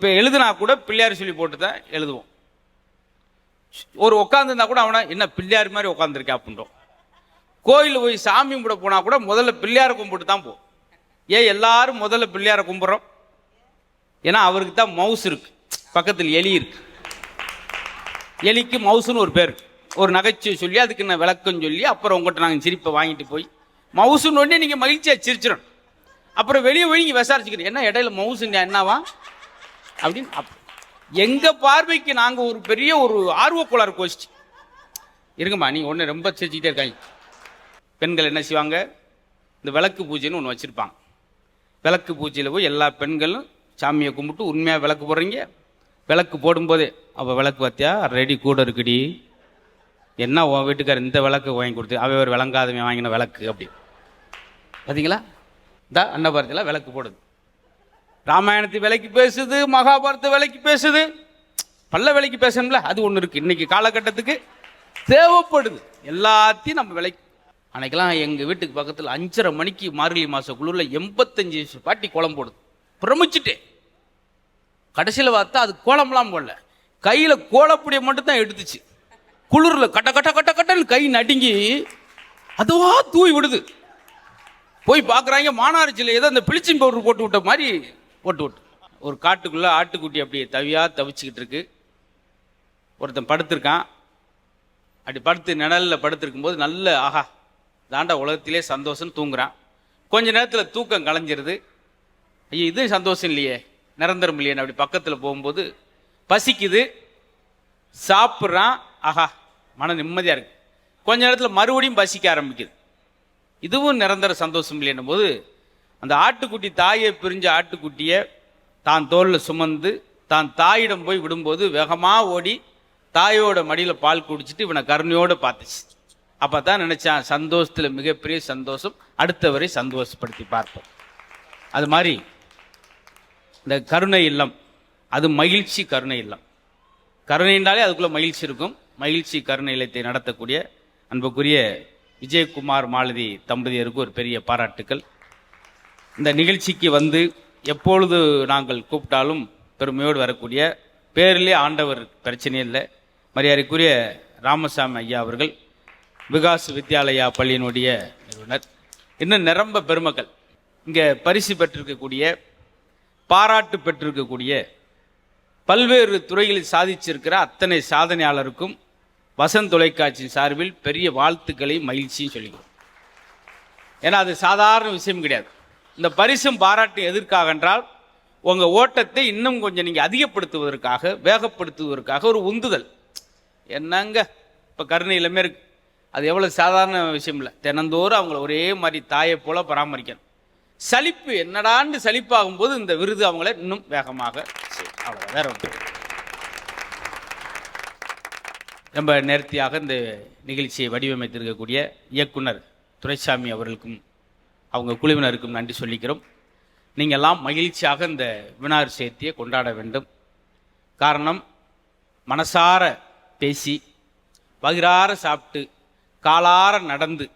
இப்போ எழுதுனா கூட பிள்ளையார் சொல்லி போட்டு தான் எழுதுவோம். ஒரு உட்காந்துருந்தா கூட அவனை என்ன பிள்ளையார் மாதிரி உட்காந்துருக்கா அப்படின்றோம். கோயிலில் போய் சாமி கும்பிட போனால் கூட முதல்ல பிள்ளையாரை கும்பிட்டு தான் போ. ஏன் எல்லாரும் முதல்ல பிள்ளையாரை கும்பிட்றோம்? ஏன்னா அவருக்கு தான் மவுஸ் இருக்கு. பக்கத்தில் எலி இருக்கு. எலிக்கு மவுசுன்னு ஒரு பேர் ஒரு நகைச்சுவை சொல்லி அதுக்கு நான் விளக்கம் சொல்லி அப்புறம் உங்கள்கிட்ட நாங்கள் சிரிப்பை வாங்கிட்டு போய் மவுசுன்னு உடனே நீங்கள் மகிழ்ச்சியாக சிரிச்சிடணும். அப்புறம் வெளியே போய் நீங்கள் விசாரிச்சுக்கிறீங்க என்ன இடையில மவுசுங்க என்னவா? அப்படின்னு எங்கள் பார்வைக்கு நாங்கள் ஒரு பெரிய ஒரு ஆர்வக்குளார் கோஷ்டி. இருங்கம்மா நீங்கள் ஒன்று ரொம்ப சிரிச்சுக்கிட்டே இருக்காங்க பெண்கள் என்ன செய்வாங்க? இந்த விளக்கு பூஜைன்னு ஒன்று வச்சுருப்பாங்க. விளக்கு பூஜையில் போய் எல்லா பெண்களும் சாமியை கும்பிட்டு உண்மையாக விளக்கு போடுறீங்க? விளக்கு போடும்போதே அவள் விளக்கு பார்த்தியா? ரெடி கூட இருக்குடி. என்ன உன் வீட்டுக்கார் இந்த விளக்கு வாங்கி கொடுத்து அவன் ஒரு விளங்காதவன் வாங்கின விளக்கு அப்படி. பார்த்தீங்களா இந்த அன்னபாரத்தில் விளக்கு போடுது. ராமாயணத்து விலைக்கு பேசுது மகாபாரத விலைக்கு பேசுது. பல்ல விலைக்கு பேசணும்ல அது ஒன்று இருக்குது இன்றைக்கி காலகட்டத்துக்கு தேவைப்படுது. எல்லாத்தையும் நம்ம விலைக்கு அன்னைக்கெல்லாம் எங்கள் வீட்டுக்கு பக்கத்தில் அஞ்சரை மணிக்கு மார்கழி மாத குளிரில் எண்பத்தஞ்சு பாட்டி கோலம் போடுது. பிரமிச்சிட்டேன் கடைசியில் பார்த்தா அது கோலம்லாம் போடல. கையில் கோலப்பொடியை மட்டும்தான் எடுத்துச்சு. குளிரில் கட்ட கட்ட கட்ட கட்டன்னு கை நடுங்கி அதுவா தூவி விடுது. போய் பார்க்குறாங்க மானாரிச்சியில் ஏதோ அந்த பிளிச்சிங் பவுடர் போட்டு விட்ட மாதிரி போட்டு விட்டு. ஒரு காட்டுக்குள்ளே ஆட்டுக்குட்டி அப்படியே தவியாக தவிச்சுக்கிட்டு இருக்கு. ஒருத்தன் படுத்திருக்கான். அப்படி படுத்து நிழலில் படுத்திருக்கும்போது நல்ல ஆஹா தாண்டா உலகத்திலே சந்தோஷம்னு தூங்குறான். கொஞ்ச நேரத்தில் தூக்கம் கலைஞ்சிருது. ஐயோ இது சந்தோஷம் இல்லையே நிரந்தரம் இல்லையே அப்படி பக்கத்தில் போகும்போது பசிக்குது. சாப்பிட்றான். ஆஹா மன நிம்மதியாக இருக்கு. கொஞ்ச நேரத்தில் மறுபடியும் பசிக்க ஆரம்பிக்குது. இதுவும் நிரந்தர சந்தோஷம் இல்லைன்னும் போது அந்த ஆட்டுக்குட்டி தாயை பிரிஞ்ச ஆட்டுக்குட்டியை தான் தோளில் சுமந்து தான் தாயிடம் போய் விடும்போது வேகமாக ஓடி தாயோட மடியில் பால் குடிச்சிட்டு இவனை கருணையோடு பார்த்துச்சு. அப்போ தான் நினச்சான் சந்தோஷத்தில் மிகப்பெரிய சந்தோஷம் அடுத்தவரை சந்தோஷப்படுத்தி பார்ப்போம். அது மாதிரி இந்த கருணை இல்லம் அது மகிழ்ச்சி கருணை இல்லம். கருணைன்றாலே அதுக்குள்ளே மகிழ்ச்சி இருக்கும். மகிழ்ச்சி கருணை இல்லத்தை நடத்தக்கூடிய அன்புக்குரிய விஜயகுமார் மாலதி தம்பதியருக்கு ஒரு பெரிய பாராட்டுக்கள். இந்த நிகழ்ச்சிக்கு வந்து எப்பொழுது நாங்கள் கூப்பிட்டாலும் பெருமையோடு வரக்கூடிய பேரிலே ஆண்டவர் பிரச்சனை இல்லை. மரியாதைக்குரிய ராமசாமி ஐயா அவர்கள் விகாஸ் வித்யாலயா பள்ளியினுடைய நிறுவனர். இன்னும் நிரம்ப பெருமக்கள். இங்கே பரிசு பெற்றிருக்கக்கூடிய பாராட்டு பெற்றிருக்கக்கூடிய பல்வேறு துறைகளில் சாதிச்சிருக்கிற அத்தனை சாதனையாளருக்கும் வசந்த் தொலைக்காட்சியின் சார்பில் பெரிய வாழ்த்துக்களையும் மகிழ்ச்சியும் சொல்லிக்கிறோம். ஏன்னா அது சாதாரண விஷயம் கிடையாது. இந்த பரிசும் பாராட்டும் எதற்காக என்றால் உங்கள் ஓட்டத்தை இன்னும் கொஞ்சம் நீங்கள் அதிகப்படுத்துவதற்காக வேகப்படுத்துவதற்காக ஒரு உந்துதல். என்னங்க? இப்போ கருணையிலுமே இருக்கு. அது எவ்வளோ சாதாரண விஷயம் இல்லை. தினந்தோறும் அவங்கள ஒரே மாதிரி தாயை போல பராமரிக்கணும். சலிப்பு என்னடான்னு சலிப்பாகும்போது இந்த விருது அவங்கள இன்னும் வேகமாக செய்யும் அவ்வளோ வேற ஒன்று ரொம்ப நேர்த்தியாக இந்த நிகழ்ச்சியை வடிவமைத்திருக்கக்கூடிய இயக்குனர் துரைசாமி அவர்களுக்கும் அவங்க குழுவினருக்கும் நன்றி சொல்லிக்கிறோம். நீங்கள் எல்லாம் மகிழ்ச்சியாக இந்த விநாயகர் சேர்த்தியை கொண்டாட வேண்டும். காரணம் மனசார பேசி பகிரார சாப்பிட்டு காலார நடந்து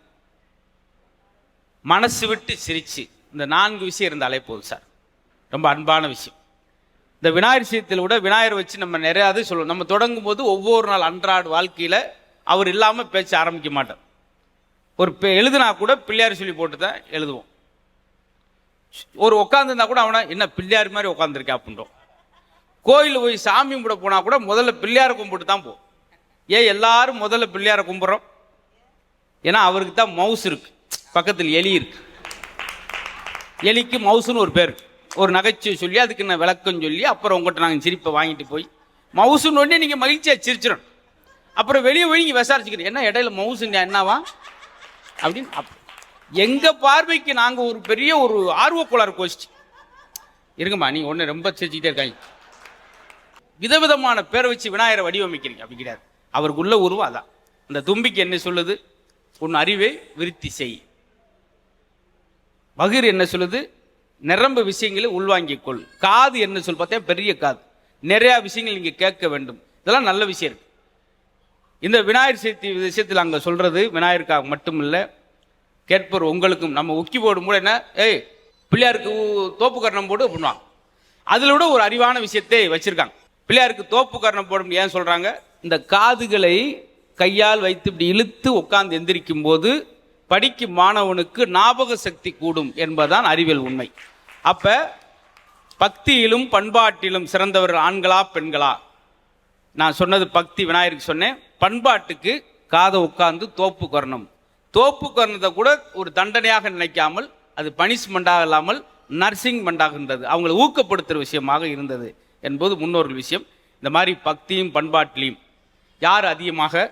மனசு விட்டு சிரித்து இந்த நான்கு விஷயம் இருந்தாலே போதும் சார். ரொம்ப அன்பான விஷயம். இந்த விநாயகர் விஷயத்தில் கூட விநாயகர் வச்சு நம்ம நிறையா சொல்லுவோம். நம்ம தொடங்கும் போது ஒவ்வொரு நாள் அன்றாட வாழ்க்கையில் அவர் இல்லாமல் பேச்ச ஆரம்பிக்க மாட்டோம். ஒரு எழுதுனா கூட பிள்ளையார் சொல்லி போட்டு தான் எழுதுவோம். ஒரு உட்காந்துருந்தா கூட அவனை என்ன பிள்ளையார் மாதிரி உட்காந்துருக்கா அப்படின்றோம். கோயிலில் போய் சாமி கும்பிட போனால் கூட முதல்ல பிள்ளையாரை கும்பிட்டு தான் போ ஏன் எல்லாரும் முதல்ல பிள்ளையாரை கும்பிட்றோம்? ஏன்னா அவருக்கு தான் மவுஸ் இருக்கு. பக்கத்தில் எலி இருக்கு. எலிக்கு மவுசுன்னு ஒரு பேர் ஒரு நகைச்சுவை சொல்லி அதுக்கு நான் விளக்கம் சொல்லி அப்புறம் உங்கள்கிட்ட நாங்கள் சிரிப்பை வாங்கிட்டு போய் மவுசுன்னு உடனே நீங்கள் மகிழ்ச்சியாக சிரிச்சிடணும். அப்புறம் வெளியே போய் நீங்கள் விசாரிச்சுக்கிறீங்க என்ன இடையில மவுசுங்க என்னவா? அப்படின்னு அப் எங்கள் பார்வைக்கு நாங்கள் ஒரு பெரிய ஒரு ஆர்வக்குளர் கோஷ்டி. இருங்கம்மா நீங்கள் ஒன்று ரொம்ப சிரிச்சுக்கிட்டே இருக்காங்க. விதவிதமான பேரை வச்சு விநாயகரை வடிவமைக்கிறீங்க அப்படி கிடையாது. அவருக்குள்ள உருவம் அதான். அந்த தும்பிக்கு என்ன சொல்லுது? உன் அறிவை விருத்தி செய். பகிர் என்ன சொல்லுது? நிரம்ப விஷயங்களை உள்வாங்கிக் கொள். காது என்ன சொல் பார்த்தா பெரிய காது. நிறைய விஷயங்கள் நீங்க கேட்க வேண்டும். இதெல்லாம் நல்ல விஷயம் இருக்கு. இந்த விநாயகர் சதுர்த்தி விஷயத்தில் அங்கே சொல்கிறது விநாயகருக்காக மட்டும் இல்லை கேட்பவர் உங்களுக்கும் நம்ம உக்கி போடும் கூட என்ன? ஏய் பிள்ளையாருக்கு தோப்பு கரணம் போடு பண்ணுவாங்க அதில் விட ஒரு அறிவான விஷயத்தை வச்சுருக்காங்க. பிள்ளையாருக்கு தோப்பு கரணம் போடும் ஏன் சொல்கிறாங்க இந்த காதுகளை கையால் வைத்து இப்படி இழுத்து உட்கார்ந்து எந்திரிக்கும் போது படிக்கும் மாணவனுக்கு ஞாபக சக்தி கூடும் என்பதுதான் அறிவியல் உண்மை. அப்போ பக்தியிலும் பண்பாட்டிலும் சிறந்தவர்கள் ஆண்களா பெண்களா? நான் சொன்னது பக்தி விநாயகருக்கு சொன்னேன். பண்பாட்டுக்கு காதை உட்கார்ந்து தோப்பு கொரணம். தோப்பு கொரணத்தை கூட ஒரு தண்டனையாக நினைக்காமல் அது பனிஷ்மெண்டாக இல்லாமல் நர்சிங்மெண்டாக இருந்தது. அவங்களை ஊக்கப்படுத்துகிற விஷயமாக இருந்தது என்பது முன்னோர்கள் விஷயம். இந்த மாதிரி பக்தியும் பண்பாட்டிலையும் யார் அதிகமாக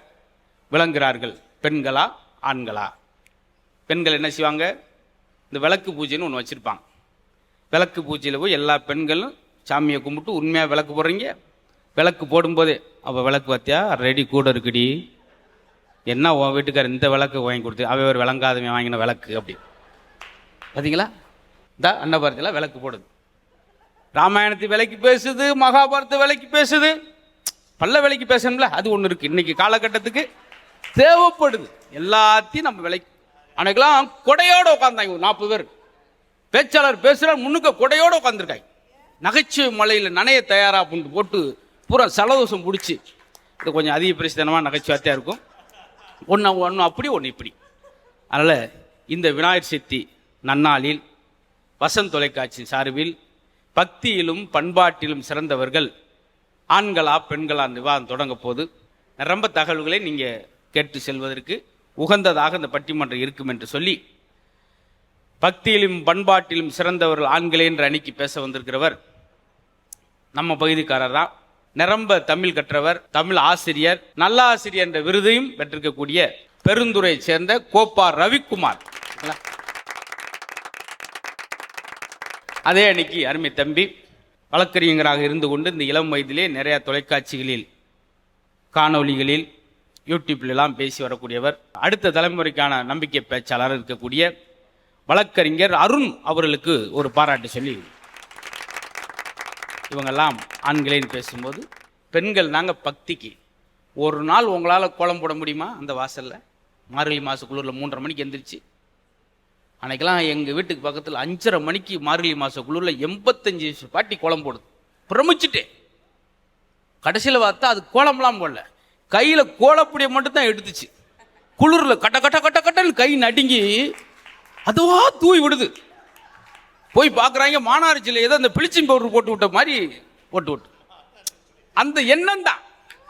விளங்குகிறார்கள்? பெண்களா ஆண்களா? பெண்கள் என்ன செய்வாங்க? இந்த விளக்கு பூஜைன்னு ஒன்று வச்சுருப்பாங்க. விளக்கு பூஜையில் போய் எல்லா பெண்களும் சாமியை கும்பிட்டு உண்மையாக விளக்கு போடுறீங்க? விளக்கு போடும்போதே அவள் விளக்கு பார்த்தியா ரெடி கூட இருக்குடி. என்ன உன் வீட்டுக்கார் இந்த விளக்கு வாங்கி கொடுத்து அவன் ஒரு விளங்காதவன் வாங்கின விளக்கு அப்படி. பார்த்தீங்களா இந்த அன்னபாரத்தில் விளக்கு போடுது. ராமாயணத்தை விலைக்கு பேசுது மகாபாரத விலைக்கு பேசுது. பல்ல விலைக்கு பேசணும்ல அது ஒன்று இருக்குது இன்னைக்கு காலகட்டத்துக்கு தேவைப்படுது. எல்லாத்தையும் நம்ம விலைக்கு அன்னைக்கெல்லாம் கொடையோடு உட்காந்தாங்க ஒரு நாற்பது பேர். பேச்சாளர் பேசுகிறார் முன்னுக்க கொடையோடு உட்காந்துருக்காங்க நகைச்சுவை மலையில் நனைய தயாரா அப்படின்னு போட்டு பூரா சலதோஷம் பிடிச்சி. இது கொஞ்சம் அதிக பிரசித்தனமாக நகைச்சுவாத்தியாக இருக்கும். ஒன்று ஒன்று அப்படி ஒன்று இப்படி. அதனால் இந்த விநாயகர் சதுர்த்தி நன்னாளில் வசந்த் தொலைக்காட்சி சார்பில் பக்தியிலும் பண்பாட்டிலும் சிறந்தவர்கள் ஆண்களா பெண்களா விவாதம் தொடங்க போது ரொம்ப தகவல்களை நீங்கள் கேட்டு செல்வதற்கு உகந்ததாக இந்த பட்டிமன்றம் இருக்கும் என்று சொல்லி பக்தியிலும் பண்பாட்டிலும் சிறந்தவர்கள் ஆண்களே என்று அணிக்கு பேச வந்திருக்கிறவர் நம்ம பகுதிக்காரர் தான் நிரம்ப தமிழ் கற்றவர் தமிழ் ஆசிரியர் நல்ல ஆசிரியர் என்ற விருதையும் பெற்றிருக்கக்கூடிய பெருந்துறை சேர்ந்த கோப்பா ரவிக்குமார். அதே அன்னைக்கு அருமை தம்பி வழக்கறிஞராக இருந்து கொண்டு இந்த இளம் வயதிலே நிறைய தொலைக்காட்சிகளில் காணொளிகளில் யூடியூப்லாம் பேசி வரக்கூடியவர் அடுத்த தலைமுறைக்கான நம்பிக்கை பேச்சாளர் இருக்கக்கூடிய வழக்கறிஞர் அருண் அவர்களுக்கு ஒரு பாராட்டு சொல்லி இவங்கெல்லாம் ஆண்களேன்னு பேசும்போது பெண்கள் நாங்கள் பக்திக்கு. ஒரு நாள் உங்களால் கோலம் போட முடியுமா? அந்த வாசலில். மார்கழி மாத குளிரில் மூன்றரை மணிக்கு எந்திரிச்சு. அன்னைக்கெல்லாம் எங்கள் வீட்டுக்கு பக்கத்தில் அஞ்சரை மணிக்கு மார்கழி மாத குளிரில் எண்பத்தஞ்சு பாட்டி கோலம் போடுது. பிரமிச்சுட்டேன். கடைசியில் பார்த்தா அது கோலம்லாம் போடல. கையில் கோலப்பொடியை மட்டும்தான் எடுத்துச்சு. குளிரில் கட்ட கட்ட கட்ட கட்டன்னு கை நடுங்கி அதுவா தூவி விடுது. போய் பார்க்குறாங்க மானாரிச்சியில் ஏதோ அந்த பிளிச்சிங் பவுடர் போட்டு விட்ட மாதிரி போட்டு விட்டு. அந்த எண்ணம் தான்.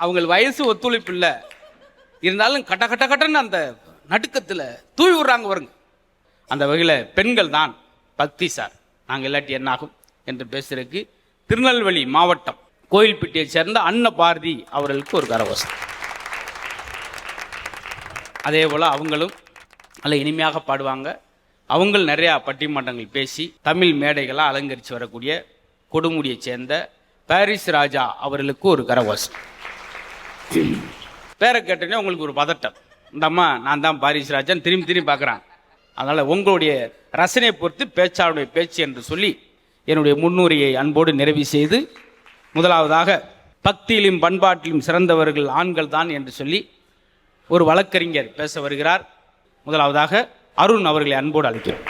அவங்க வயசு ஒத்துழைப்பு இல்லை. இருந்தாலும் கட்ட கட்ட கட்டன்னு அந்த நடுக்கத்தில் தூவி விடுறாங்க வருங்க அந்த வகையில் பெண்கள் தான் பக்தி சார். நாங்கள் இல்லாட்டி என்னாகும் என்று பேசுறதுக்கு திருநெல்வேலி மாவட்டம் கோயில்பட்டியைச் சேர்ந்த அன்ன பாரதி அவர்களுக்கு ஒரு கரவசம் அதே போல் அவங்களும் நல்ல இனிமையாக பாடுவாங்க. அவங்கள் நிறையா பட்டிமன்றங்கள் பேசி தமிழ் மேடைகளாக அலங்கரித்து வரக்கூடிய கொடுமுடியைச் சேர்ந்த பாரிஸ் ராஜா அவர்களுக்கு ஒரு கரவாசம் பேரை கேட்டோன்னே உங்களுக்கு ஒரு பதட்டம். இந்த அம்மா நான் தான் பாரிஸ் ராஜான்னு திரும்பி திரும்பி பார்க்குறான் அதனால் உங்களுடைய ரசனையை பொறுத்து பேச்சாளுடைய பேச்சு என்று சொல்லி என்னுடைய முன்னுரையை அன்போடு நிறைவு செய்து முதலாவதாக பக்தியிலும் பண்பாட்டிலும் சிறந்தவர்கள் ஆண்கள் தான் என்று சொல்லி ஒரு வழக்கறிஞர் பேச வருகிறார். முதலாவதாக அருண் அவர்களை அன்போடு அழைக்கிறோம்.